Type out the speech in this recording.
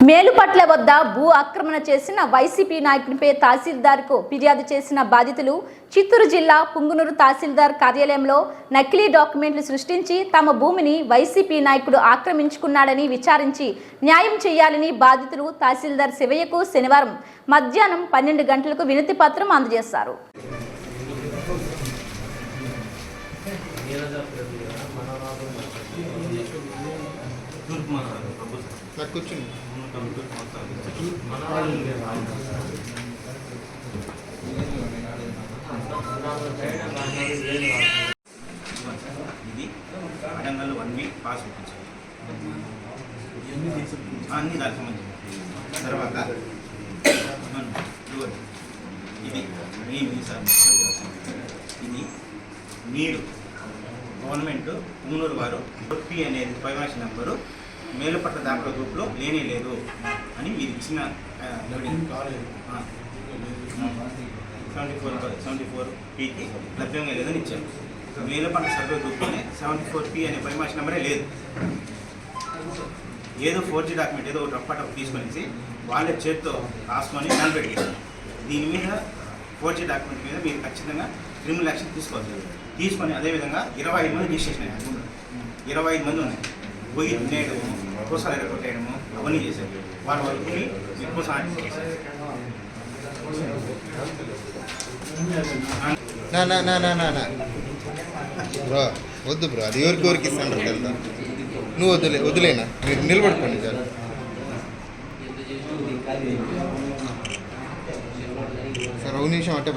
మేలుపట్ల వద్ద భూ ఆక్రమణ చేసిన వైసీపీ నాయకునిపై తహసీల్దార్కు ఫిర్యాదు చేసిన బాధితులు చిత్తూరు జిల్లా పుంగునూరు తహసీల్దార్ కార్యాలయంలో నకిలీ డాక్యుమెంట్లు సృష్టించి తమ భూమిని వైసీపీ నాయకుడు ఆక్రమించుకున్నాడని విచారించి న్యాయం చేయాలని బాధితులు తహసీల్దార్ శివయ్యకు శనివారం మధ్యాహ్నం పన్నెండు గంటలకు వినతి పత్రం అందజేశారు. తూర్పు కూర్చుని తూర్పు మాట్లాడారు ఇది అడంగల్ వన్ వీక్ పాస్ ఇప్పించాలి అన్ని దానికి సంబంధించి తర్వాత. ఇది సార్. ఇది మీరు గవర్నమెంట్ పూనూరు వారు పి అనేది పైమాష నెంబరు మేలుపట్ల దాఖల గ్రూప్లో లేనే లేదు అని మీరు ఇచ్చిన సెవెంటీ ఫోర్ సెవెంటీ ఫోర్ పీకి లభ్యంగా లేదని ఇచ్చారు. మేలుపట్ల సర్వే గ్రూప్లోనే సెవెంటీ ఫోర్ పి అనే పైమాష నెంబరే లేదు. ఏదో ఫోర్ జీ డాక్యుమెంట్ ఏదో ఒక రప్పట తీసుకొని వాళ్ళే చేత్తో రాసుకొని కనిపెట్టారు దీని మీద ఫోర్ జీ డాక్యుమెంట్ మీద మీరు ఖచ్చితంగా క్రిమినల్ యాక్షన్ తీసుకోవాలి. తీసుకొని అదేవిధంగా ఇరవై ఐదు మంది రిజిస్ట్రేషన్ అయ్యారు ఇరవై ఐదు మంది ఉన్నాయి. పోయి తినేయడము కోసాలు చేయడము అవన్నీ చేశారు. వాళ్ళ వరకు ఎక్కువ సహాయం చేశారు. నా నా నా నా నా నా. బ్రో వద్దు బ్రో అది ఎవరికి ఎవరికి ఇస్తాను తెలుదా నువ్వు వద్దులే వదిలేనా మీరు నిలబడుకోండి చాలు. సార్ ఒక నిమిషం అట్టే